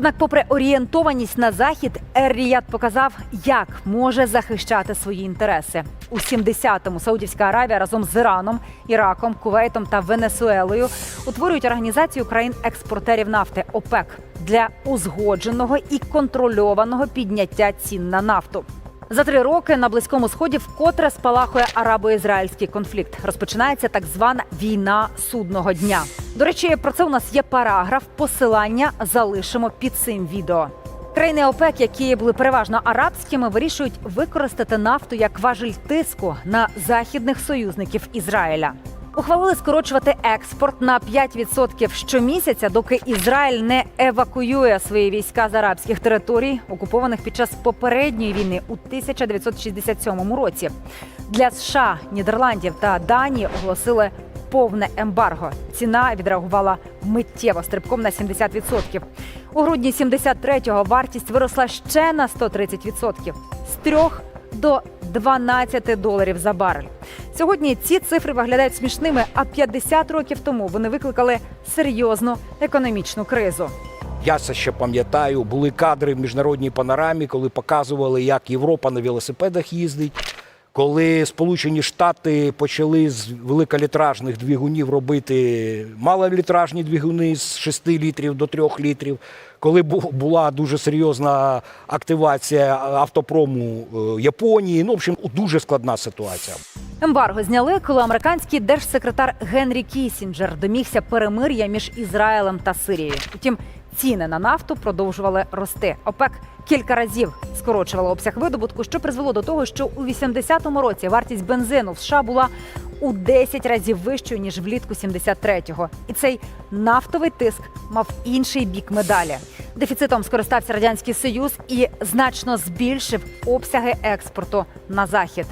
Однак, попри орієнтованість на захід, Ер-Ріяд показав, як може захищати свої інтереси. У 70-му Саудівська Аравія разом з Іраном, Іраком, Кувейтом та Венесуелою утворюють організацію країн-експортерів нафти ОПЕК для узгодженого і контрольованого підняття цін на нафту. За три роки на близькому сході вкотре спалахує арабо-ізраїльський конфлікт. Розпочинається так звана війна судного дня. До речі, про це у нас є параграф. Посилання залишимо під цим відео. Країни ОПЕК, які були переважно арабськими, вирішують використати нафту як важель тиску на західних союзників Ізраїля. Ухвалили скорочувати експорт на 5% щомісяця, доки Ізраїль не евакуює свої війська з арабських територій, окупованих під час попередньої війни у 1967 році. Для США, Нідерландів та Данії оголосили повне ембарго. Ціна відреагувала миттєво стрибком на 70%. У грудні 73-го вартість виросла ще на 130% з 3 до 12 доларів за барель. Сьогодні ці цифри виглядають смішними, а 50 років тому вони викликали серйозну економічну кризу. Я це ще пам'ятаю. Були кадри в міжнародній панорамі, коли показували, як Європа на велосипедах їздить. Коли Сполучені Штати почали з великолітражних двигунів робити малолітражні двигуни з 6 літрів до 3 літрів, коли бу- була дуже серйозна активація автопрому е, Японії, ну в общем, дуже складна ситуація. Ембарго зняли, коли американський держсекретар Генрі Кісінджер домігся перемир'я між Ізраїлем та Сирією. Утім, ціни на нафту продовжували рости. ОПЕК кілька разів скорочувала обсяг видобутку, що призвело до того, що у 80-му році вартість бензину в США була у 10 разів вищою ніж влітку 73-го. І цей нафтовий тиск мав інший бік медалі. Дефіцитом скористався радянський союз і значно збільшив обсяги експорту на захід.